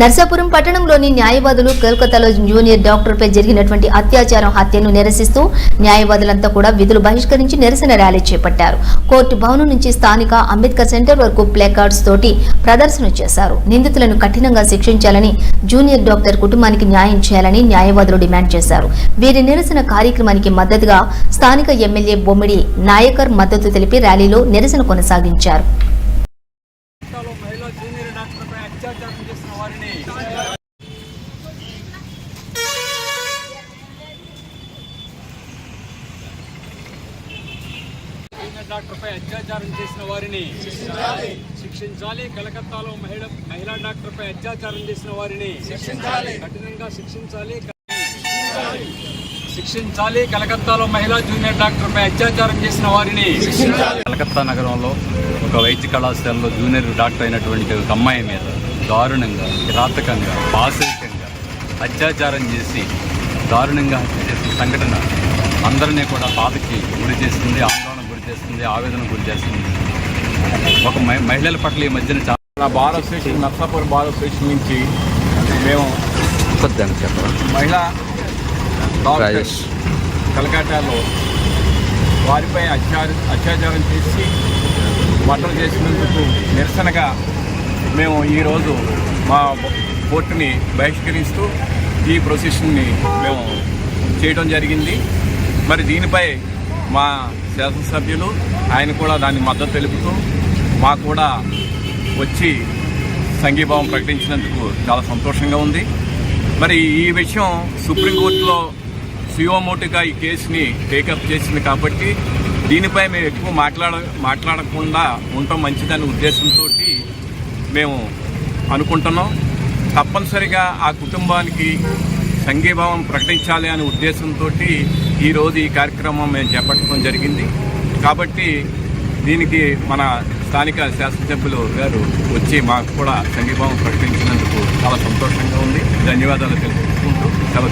నర్సాపురం పట్టణంలోని న్యాయవాదులు కోల్కతాలో జూనియర్ డాక్టర్పై జరిగినటువంటి అత్యాచారం హత్యను నిరసిస్తూ న్యాయవాదులంతా కూడా విధులు బహిష్కరించి నిరసన ర్యాలీ చేపట్టారు. కోర్టు భవనం నుంచి స్థానిక అంబేద్కర్ సెంటర్ వరకు ప్లేకార్డ్స్ తోటి ప్రదర్శన చేశారు. నిందితులను కఠినంగా శిక్షించాలని జూనియర్ డాక్టర్ కుటుంబానికి న్యాయం చేయాలని న్యాయవాదులు డిమాండ్ చేశారు. వీరి నిరసన కార్యక్రమానికి మద్దతుగా స్థానిక ఎమ్మెల్యే బొమ్మిడి నాయకర్ మద్దతు తెలిపి ర్యాలీలో నిరసన కొనసాగించారు. డాక్టర్పై అత్యాచారం చేసిన వారిని డాక్టర్పై అత్యాచారం చేసిన వారిని శిక్షించాలి. కలకత్తాలో మహిళ మహిళా డాక్టర్పై అత్యాచారం చేసిన వారిని కఠినంగా శిక్షించాలి. శిక్షించాలి. కలకత్తాలో మహిళా జూనియర్ డాక్టర్పై అత్యాచారం చేసిన వారిని కలకత్తా నగరంలో ఒక వైద్య కళాశాలలో జూనియర్ డాక్టర్ అయినటువంటి ఒక అమ్మాయి మీద దారుణంగా కిరాతకంగా పాశవికంగా అత్యాచారం చేసి దారుణంగా హత్య చేసిన సంఘటన అందరినీ కూడా బాధకి గురి చేస్తుంది ఆందోళన గురి చేస్తుంది ఆవేదన గురి చేస్తుంది. ఒక మహి- మహిళల పట్ల ఈ మధ్యన చాలా bar association Narsapur bar association నుంచి మేము మహిళా డాక్టర్ రాజేష్ కలకట్టాలో వారిపై అత్యాచార అత్యాచారం చేసి మర్డర్ చేసినందుకు నిరసనగా మేము ఈరోజు మా కోర్టుని బహిష్కరిస్తూ ఈ ప్రొసెషన్ని మేము చేయడం జరిగింది. మరి దీనిపై మా శాసనసభ్యులు ఆయన కూడా దాన్ని మద్దతు తెలుపుతూ మాకు కూడా వచ్చి సంఘీభావం ప్రకటించినందుకు చాలా సంతోషంగా ఉంది. మరి ఈ విషయం సుప్రీంకోర్టులో సియోమోటిగా ఈ కేసుని టేకప్ చేసింది కాబట్టి దీనిపై మేము ఎక్కువ మాట్లాడ మాట్లాడకుండా ఉండటం మంచిదనే ఉద్దేశంతో మేము అనుకుంటున్నాం. తప్పనిసరిగా ఆ కుటుంబానికి సంఘీభావం ప్రకటించాలి అనే ఉద్దేశంతో ఈరోజు ఈ కార్యక్రమం మేము చేపట్టడం జరిగింది. కాబట్టి దీనికి మన స్థానిక శాసనసభ్యులు గారు వచ్చి మాకు కూడా సంఘీభావం ప్రకటించినందుకు చాలా సంతోషంగా ఉంది. ధన్యవాదాలు తెలుసుకుంటూ సెలవు